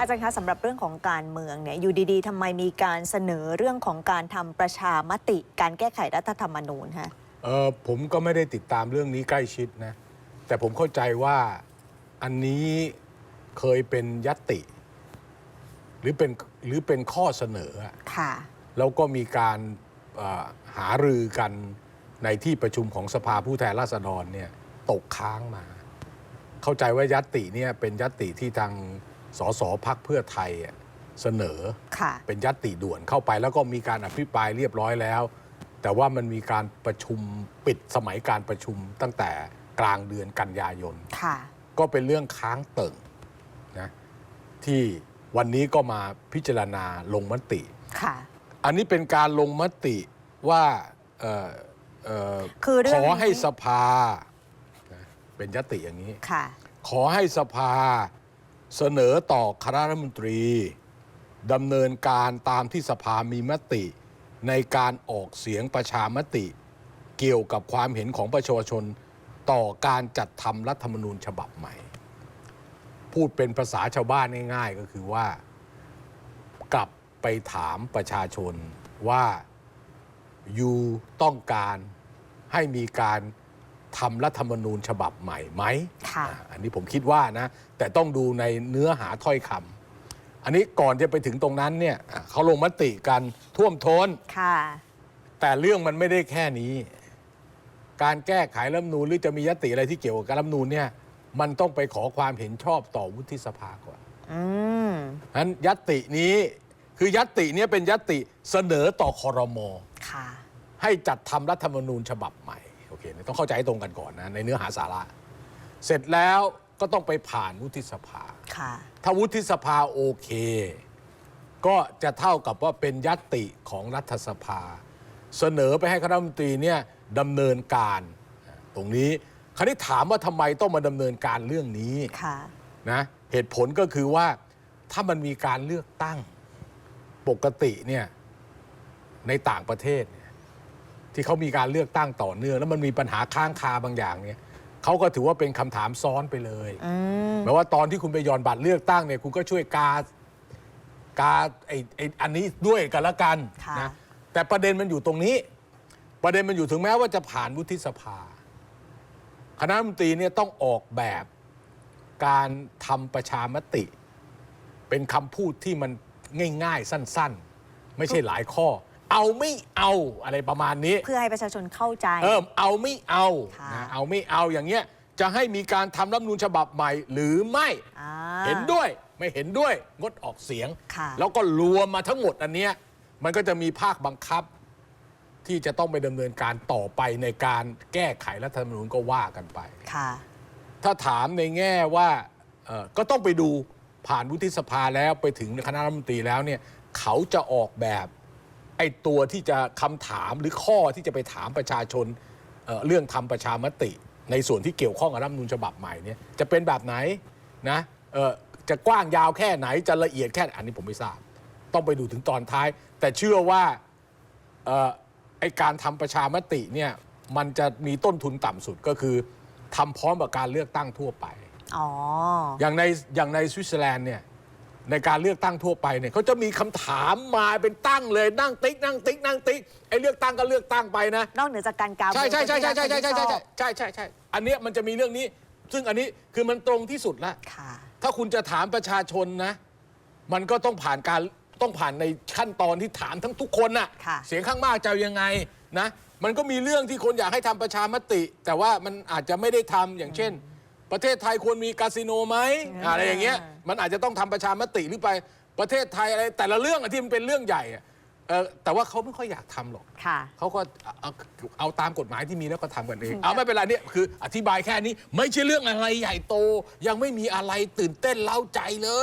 อาจารย์คะสำหรับเรื่องของการเมืองเนี่ยอยู่ดีๆทำไมมีการเสนอเรื่องของการทำประชามติ การแก้ไขรัฐธรรมนูญฮะเออผมก็ไม่ได้ติดตามเรื่องนี้ใกล้ชิดนะ แต่ผมเข้าใจว่าอันนี้เคยเป็นยัตติ หรือเป็นหรือเป็นข้อเสนออะค่ะ แล้วก็มีการเอ่อหารือกันในที่ประชุมของสภาผู้แทนราษฎรเนี่ยตกค้างมา เข้าใจว่ายัตติเนี่ยเป็นยัตติที่ทาง สสพักเพื่อไทยอะเสนอค่ะเป็นยัตติด่วนเข้าไปแล้วก็มีการอภิปรายเรียบร้อยแล้ว แต่ว่ามันมีการประชุมปิดสมัยการประชุมตั้งแต่กลางเดือนกันยายนค่ะก็เป็นเรื่องค้างเติ่งนะที่วันนี้ก็มาพิจารณาลงมติค่ะอันนี้เป็นการลงมติว่าเอ่อเอ่อคือเรื่ของอนี้ให้สภานะเป็นยติอย่างนี้ค่ะขอให้สภา เสนอต่อคณะรัฐมนตรีดำเนินการตามที่สภามีมติ ในการออกเสียงประชามติ เกี่ยวกับความเห็นของประชาชน ต่อการจัดทำรัฐธรรมนูญฉบับใหม่ พูดเป็นภาษาชาวบ้านง่ายๆ ก็คือว่า กลับไปถามประชาชนว่ายูต้องการให้มีการ ทำรัฐธรรมนูญฉบับใหม่ไหมค่ะ อ่าอันนี้ผมคิดว่านะ แต่ต้องดูในเนื้อหาถ้อยคำอันนี้ก่อนจะไปถึงตรงนั้นเนี่ยอะเขาลงมติกันท่วมท้น ค่ะ แต่เรื่องมันไม่ได้แค่นี้ การแก้ไขรัฐธรรมนูญหรือจะมียติอะไรที่เกี่ยวกับรัฐธรรมนูญเนี่ย มันต้องไปขอความเห็นชอบต่อวุฒิสภาก่อนอืมนั้นยตินี้คือยัตติเนี้เป็นยัตติเสนอต่อคอรมอค่ะ ให้จัดทำรัฐธรรมนูญฉบับใหม่โอ เคต้องเข้าใจให้ตรงกันก่อนนะในเนื้อหาสาระ เสร็จแล้วก็ต้องไปผ่านวุฒิสภา ค่ะถ้าวุฒิสภาโอเค ก็จะเท่ากับว่าเป็นยัตติของรัฐสภา เสนอไปให้คณะรัฐมนตรีเนี่ยดำเนินการตรงนี้คราวนี้ถามว่าทำไมต้องมาดำเนินการเรื่องนี้ค่ะ นะเหตุผลก็คือว่าถ้ามันมีการเลือกตั้งปกติเนี่ยในต่างประเทศเนี่ย ที่เขามีการเลือกตั้งต่อเนื่อง แล้วมันมีปัญหาค้างคาบางอย่างเนี่ยเขาก็ถือว่าเป็นคำถามซ้อนไปเลยอืมแม้ว่าตอนที่คุณไปหย่อนบัตรเลือกตั้งเนี่ยคุณก็ช่วยกากาไอ้ไอ้อันนี้ด้วยกันละกันค่ะนะแต่ประเด็นมันอยู่ตรงนี้ ประเด็นมันอยู่ถึงแม้ว่าจะผ่านวุฒิสภา คณะรัฐมนตรีเนี่ยต้องออกแบบการทำประชามติ เป็นคำพูดที่มันง่าย ๆ สั้น ๆ ไม่ใช่หลายข้อ เอาไม่เอาอะไรประมาณนี้ เพื่อให้ประชาชนเข้าใจ เออเอาไม่เอาค่ะ นะเอาไม่เอาอย่างเงี้ยจะให้มีการทำรัฐธรรมนูญฉบับใหม่หรือไม่ อ่า เห็นด้วยไม่เห็นด้วยงดออกเสียง ค่ะ แล้วก็รวมมาทั้งหมดอันเนี้ยมันก็จะมีภาคบังคับ ที่จะต้องไปดำเนินการต่อไปในการแก้ไขรัฐธรรมนูญก็ว่ากันไป ค่ะ ถ้าถามในแง่ว่าเอ่อก็ต้องไปดูผ่านวุฒิสภาแล้วไปถึงคณะรัฐมนตรีแล้วเนี่ยเขาจะออกแบบ ไอ้ตัวที่จะคำถามหรือข้อที่จะไปถามประชาชนเอ่อเรื่องทำประชามติ ในส่วนที่เกี่ยวข้องกับรัฐธรรมนูญฉบับใหม่เนี่ยจะเป็นแบบไหนนะเอ่อจะกว้างยาวแค่ไหนจะละเอียดแค่ไหนอันนี้ผมไม่ทราบ ต้องไปดูถึงตอนท้าย แต่เชื่อว่าเอ่อไอการทำประชามติเนี่ยมันจะมีต้นทุนต่ำสุดก็คือทำพร้อมกับการเลือกตั้งทั่วไปอ๋ออย่างในอย่างในสวิตเซอร์แลนด์เนี่ย ในการเลือกตั้งทั่วไปเนี่ยเขาจะมีคำถามมาเป็นตั้งเลยนั่งติ๊กนั่งติ๊กนั่งติ๊กไอ้เลือกตั้งก็เลือกตั้งไปนะนอกเหนือจากการกาวใช่ใช่ใช่ใช่ใช่ใช่ใช่ใช่ชใช่อบใช่ใช่ใช่อันเนี้ยมันจะมีเรื่องนี้ ซึ่งอันนี้คือมันตรงที่สุดละค่ะถ้าคุณจะถามประชาชนนะ มันก็ต้องผ่านการต้องผ่านในขั้นตอนที่ถามทั้งทุกคนน่ะค่ะเสียงข้างมากจะเอายังไงนะ มันก็มีเรื่องที่คนอยากให้ทำประชามติ แต่ว่ามันอาจจะไม่ได้ทำอย่างเช่น ประเทศไทยควรมีคาสิโนไหมอ่าอะไรอย่างเงี้ยมันอาจจะต้องทำประชามติหรือไปประเทศไทยอะไรแต่ละเรื่องอะที่มันเป็นเรื่องใหญ่อะเออแต่ว่าเขาไม่ค่อยอยากทำหรอกค่ะเขาก็เอาเอาตามกฎหมายที่มีแล้วก็ทำกันเอง เอาไม่เป็นไรเนี่ยคืออธิบายแค่นี้ ไม่ใช่เรื่องอะไรใหญ่โต ยังไม่มีอะไรตื่นเต้นเล้าใจเลย